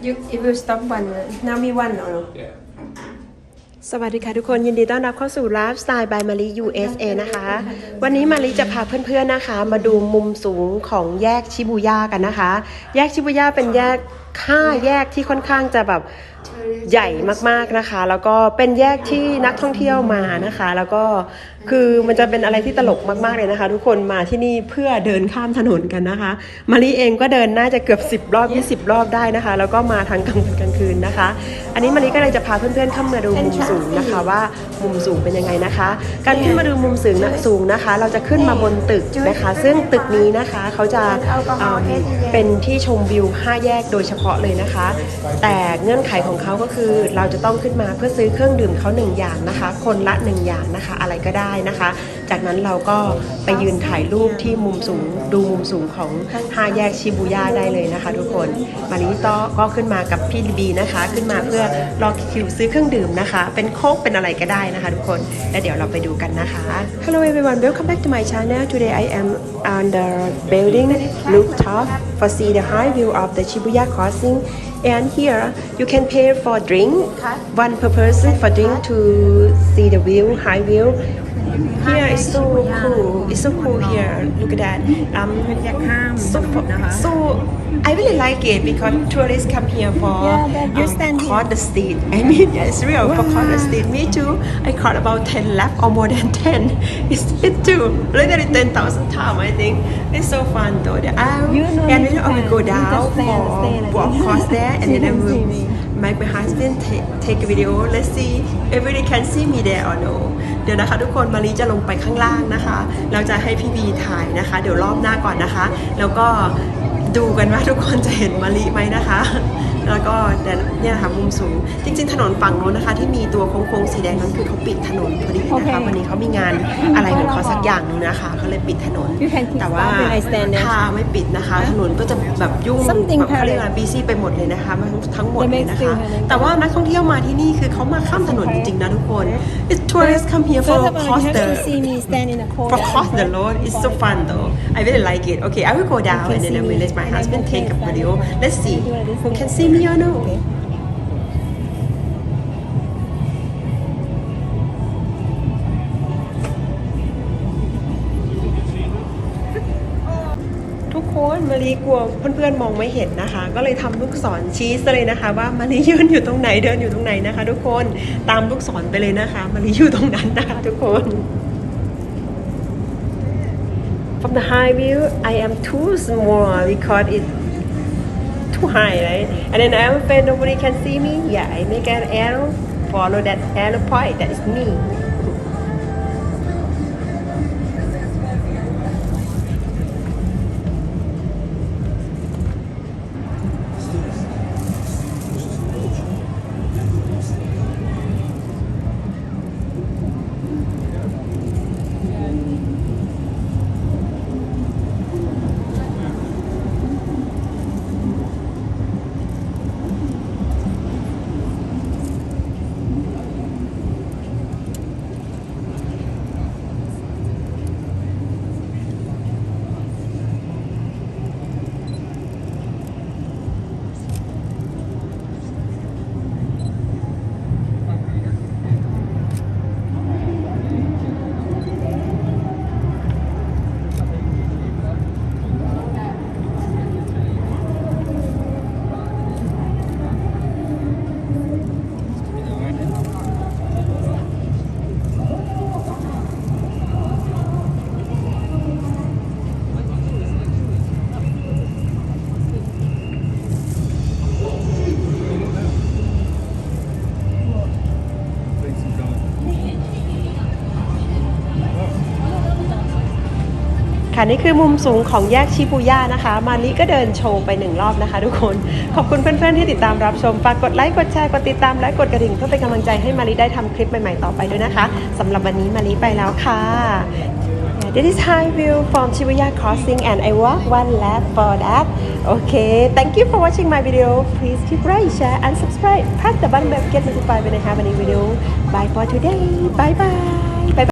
You it will stop one. uh, Now we one or no? Yeah. สวัสดีค่ะทุกคนยินดีต้อนรับเข้าสู่ไลฟ์สไตล์ by มารี USA นะคะ วันนี้มารีจะพาเพื่อนๆนะคะ มาดูมุมสูงของแยกชิบูย่ากันนะคะ แยกชิบูย่าเป็นแยก ค่าแยกที่ค่อนข้างจะแบบใหญ่มากๆนะคะ แล้วก็เป็นแยกที่นักท่องเที่ยวมานะคะ แล้วก็คือมันจะเป็นอะไรที่ตลกมากๆเลยนะคะ ทุกคนมาที่นี่เพื่อเดินข้ามถนนกันนะคะ มารีเองก็เดินน่าจะเกือบ 10 รอบ 20 รอบได้นะคะ แล้วก็มาทางกลางวันกลางคืนนะคะ อันนี้มารีก็เลยจะพาเพื่อนๆเข้ามาดูมุมสูงนะคะว่ามุมสูงเป็นยังไงนะคะ การขึ้นมาดูมุมสูงนะสูงนะคะ เราจะขึ้นมาบนตึกนะคะ ซึ่งตึกนี้นะคะเขาจะเอ่อเป็นที่ชมวิว 5 แยกโดยเฉพาะเลยนะคะ แต่เงื่อนไขของเขาก็คือเราจะต้องขึ้นมาเพื่อซื้อเครื่องดื่มเขาหนึ่งอย่างนะคะ คนละหนึ่งอย่างนะคะ อะไรก็ได้นะคะ จากนั้นเราก็ไปยืนถ่ายรูปที่มุมสูงดูมุมสูงของ5แยกชิบูย่าได้เลยนะคะ ทุกคนมาริโตก็ขึ้นมากับพี่ลีบีนะคะ ขึ้นมาเพื่อรอคิวซื้อเครื่องดื่มนะคะ เป็นโค้กเป็นอะไรก็ได้นะคะ ทุกคนแล้วเดี๋ยวเราไปดูกันนะคะ Hello everyone welcome back to my channel today I am on the building rooftop for see the high view of the Shibuya crossing And here you can pay for drink, one per person for drink to see the view, high view. Here is so cool. It's so cool here. Look at that. Um, so so I really like it because tourists come here for Yeah, that you um, stand here. cross the street. I mean, yeah, it's real for cross the street. Me too. I caught about 10 laps or more than 10. It's it too. Literally 10,000 times, I think. It's so fun though. The aisle. You no and need then to I will go stand. You down just stand, for stay like walk this. across there and You then I can will see me. make my husband take take a video let's see if they can see me there or no เดี๋ยวนะคะทุกคนมารีจะลงไปข้างล่างนะคะ เราจะให้พี่บีถ่ายนะคะ เดี๋ยวรอบหน้าก่อนนะคะ แล้วก็ ดูกันว่าทุกคนจะเห็นมารีไหมนะคะ แล้วก็แต่เนี่ยนะคะมุมสูง จริง ๆ ถนนฝั่งโน้นนะคะ ที่มีตัวโค้งๆสีแดงนั้นคือเขาปิดถนนพอดีนะคะโอเควันนี้เขามีงานอะไรของเขาสักอย่างหนึงนะคะเขาเลยปิดถนน You can keep แต่ว่า stop when I stand there ถ้าไม่ปิดนะคะ ถนนก็จะแบบยุ่ง Something แบบเขาเรียก parallel ว่าบีซี่ไปหมดเลยนะคะทั้งทั้งหมด They เลย make นะคะ still having แต่ว่านักท่องเที่ยวมาที่นี่คือเขามาข้ามถนนจริงๆนะทุกคน It's tourists come here for First of all, cross you have the to see me stand in the corner. for cross the road it's so fun though I really like it okay I will go down can and then I see will me. let my And then husband you take a can video stand. let's see Do like this who thing. can see me or no Okay. ทุกคนมารีกลัวเพื่อนๆมองไม่เห็นนะคะ ก็เลยทำลูกศรชี้เลยนะคะ ว่ามารียืนอยู่ตรงไหนเดินอยู่ตรงไหนนะคะ ทุกคนตามลูกศรไปเลยนะคะมารีอยู่ตรงนั้นนะคะ ทุกคน From the high view I am too small because it too high right? And then I'm afraid nobody can see me? Yeah I make an arrow follow that arrow point that is me ค่ะนี่คือมุมสูงของแยกชิบูย่านะคะ มานี้ก็เดินโชว์ไปหนึ่งรอบนะคะ ทุกคน ขอบคุณเพื่อนๆที่ติดตามรับชม ฝากกดไลค์ กดแชร์ กดติดตาม และกดกระดิ่งเพื่อเป็นกำลังใจให้มารีได้ทำคลิปใหม่ๆต่อไปด้วยนะคะสำหรับวันนี้มารีไปแล้วค่ะ This is high view from Shibuya Crossing and I walk one lap for that. Okay, thank you for watching my video. Please keep like, share and subscribe. Press the button bell to get notified when I have a new video. Bye for today. Bye bye.